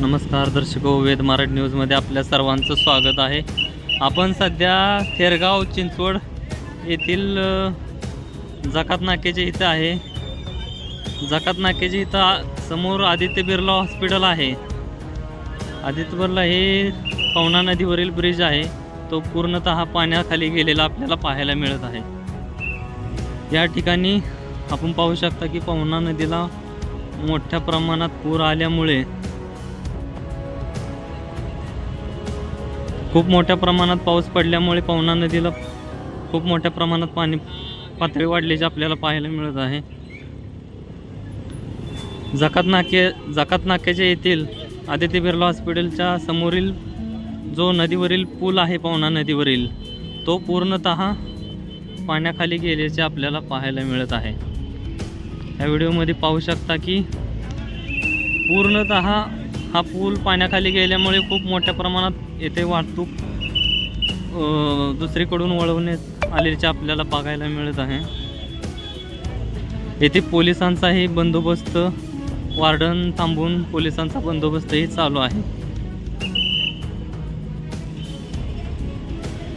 नमस्कार दर्शको वेद मराठी न्यूजमध्ये आपल्या सर्वांचं स्वागत आहे. आपण सध्या थेरगाव चिंचवड येथील जकात नाक्याच्या इथं आहे. जकात नाक्याच्या इथं समोर आदित्य बिर्ला हॉस्पिटल आहे. आदित्य बिर्ला हे पवना नदीवरील ब्रिज आहे. तो पूर्णतः पाण्याखाली गेलेला आपल्याला पाहायला मिळत आहे. या ठिकाणी आपण पाहू शकता की पवना नदीला मोठ्या प्रमाणात पूर आल्यामुळे खूप मोठ्या प्रमाणात पाऊस पडल्यामुळे पवना नदीला खूप मोठ्या प्रमाणात पाणी पातळी वाढल्याची आपल्याला पाहायला मिळत आहे. जकात नाके जकात नाक्याच्या येथील आदित्य बिर्ला हॉस्पिटलच्या समोरील जो नदीवरील पूल आहे पवना नदीवरील तो पूर्णतः पाण्याखाली गेल्याचे आपल्याला पाहायला मिळत आहे. या व्हिडिओमध्ये पाहू शकता की पूर्णतः हा पूल पाण्याखाली गेल्यामुळे खूप मोठ्या प्रमाणात येथे वाहतूक दुसरीकडून वळवण्यात आल्याचे आपल्याला बघायला मिळत आहे. येथे पोलिसांचाही बंदोबस्त वार्डन थांबून पोलिसांचा बंदोबस्तही चालू आहे.